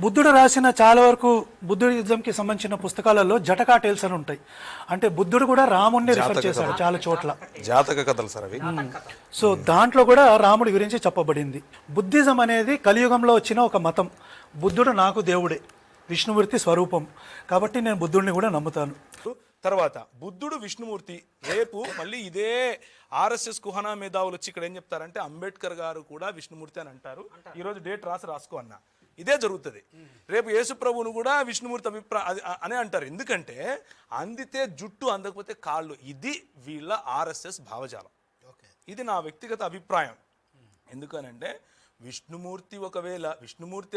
బుద్ధుడు రాసిన చాలా వరకు బుద్ధుడిజంకి సంబంధించిన పుస్తకాలలో జటకా టేల్స్ అని ఉంటాయి. అంటే బుద్ధుడు కూడా రాముణ్ణి రిఫర్ చేశాడు చాలా చోట్ల. జాతక కథలు సార్ అవి. సో దాంట్లో కూడా రాముడి గురించి చెప్పబడింది. బుద్ధిజం అనేది కలియుగంలో వచ్చిన ఒక మతం. బుద్ధుడు నాకు దేవుడే విష్ణుమూర్తి స్వరూపం. కాబట్టి నేను బుద్ధుడిని కూడా నమ్ముతాను. తర్వాత బుద్ధుడు విష్ణుమూర్తి రేపు మళ్ళీ ఇదే ఆర్ఎస్ఎస్ కుహనా మేధావులు వచ్చి ఇక్కడ ఏం చెప్తారంటే అంబేద్కర్ గారు కూడా విష్ణుమూర్తి అని అంటారు. ఈ రోజు డేట్ రాసి రాసుకో అన్న. ఇదే జరుగుతుంది. రేపు యేసు ప్రభువును కూడా విష్ణుమూర్తి అభిప్రాయ అనే అంటారు. ఎందుకంటే అందితే జుట్టు అందకపోతే కాళ్ళు. ఇది వీళ్ళ ఆర్ఎస్ఎస్ భావజాలం. ఇది నా వ్యక్తిగత అభిప్రాయం. ఎందుకనంటే విష్ణుమూర్తి ఒకవేళ విష్ణుమూర్తి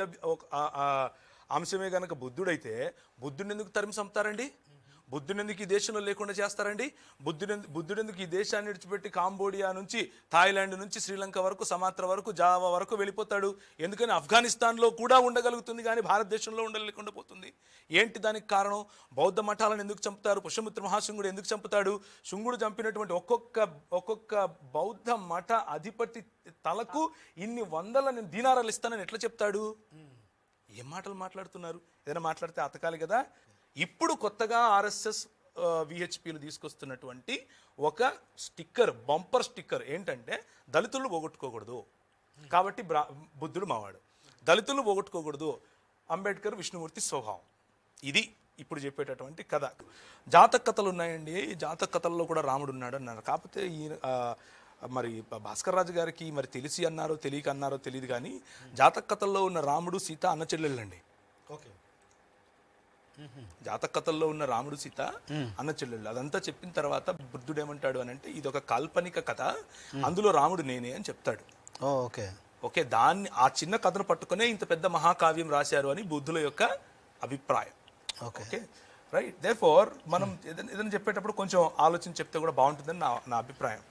అంశమే గనక బుద్ధుడైతే బుద్ధుడిని ఎందుకు తరిమి చంపుతారండి? బుద్ధుని ఎందుకు ఈ దేశంలో లేకుండా చేస్తారండి? బుద్ధుని బుద్ధుడు ఎందుకు ఈ దేశాన్ని విడిచిపెట్టి కాంబోడియా నుంచి థాయిలాండ్ నుంచి శ్రీలంక వరకు సమాత్ర వరకు జావా వరకు వెళ్ళిపోతాడు. ఎందుకని ఆఫ్ఘనిస్తాన్లో కూడా ఉండగలుగుతుంది కానీ భారతదేశంలో ఉండలేకుండా పోతుంది. ఏంటి దానికి కారణం? బౌద్ధ మఠాలను ఎందుకు చంపుతారు? పుష్యమిత్ర మహాశృంగుడు ఎందుకు చంపుతాడు? శృంగుడు చంపినటువంటి ఒక్కొక్క ఒక్కొక్క బౌద్ధ మఠ అధిపతి తలకు ఇన్ని వందల నేను దీనారాలు ఇస్తానని ఎట్లా చెప్తాడు? ఏం మాటలు మాట్లాడుతున్నారు? ఏదైనా మాట్లాడితే అతకాలి కదా? ఇప్పుడు కొత్తగా ఆర్ఎస్ఎస్ విహెచ్పిలు తీసుకొస్తున్నటువంటి ఒక స్టిక్కర్ బంపర్ స్టిక్కర్ ఏంటంటే దళితులు పోగొట్టుకోకూడదు. కాబట్టి బ్రా బుద్ధుడు మావాడు. దళితులు పోగొట్టుకోకూడదు. అంబేద్కర్ విష్ణుమూర్తి స్వభావం. ఇది ఇప్పుడు చెప్పేటటువంటి కథ. జాతక కథలు ఉన్నాయండి. ఈ జాతక కథల్లో కూడా రాముడు ఉన్నాడు అన్నారు కాకపోతే ఈ మరి భాస్కర్ రాజు గారికి మరి తెలిసి అన్నారో తెలియక అన్నారో తెలియదు కానీ జాతక కథల్లో ఉన్న రాముడు సీత అన్న చెల్లెళ్ళండి ఓకే. జాతక కథల్లో ఉన్న రాముడు సీత అన్న చెల్లెళ్ళు. అదంతా చెప్పిన తర్వాత బుద్ధుడు ఏమంటాడు అని అంటే ఇది ఒక కాల్పనిక కథ అందులో రాముడు నేనే అని చెప్తాడు. ఓకే. ఓకే దాన్ని ఆ చిన్న కథను పట్టుకునే ఇంత పెద్ద మహాకావ్యం రాశారు అని బుద్ధుల యొక్క అభిప్రాయం. ఓకే. రైట్ దే ఫోర్ మనం ఏదైనా ఏదైనా చెప్పేటప్పుడు కొంచెం ఆలోచన చెప్తే కూడా బాగుంటుందని నా నా అభిప్రాయం.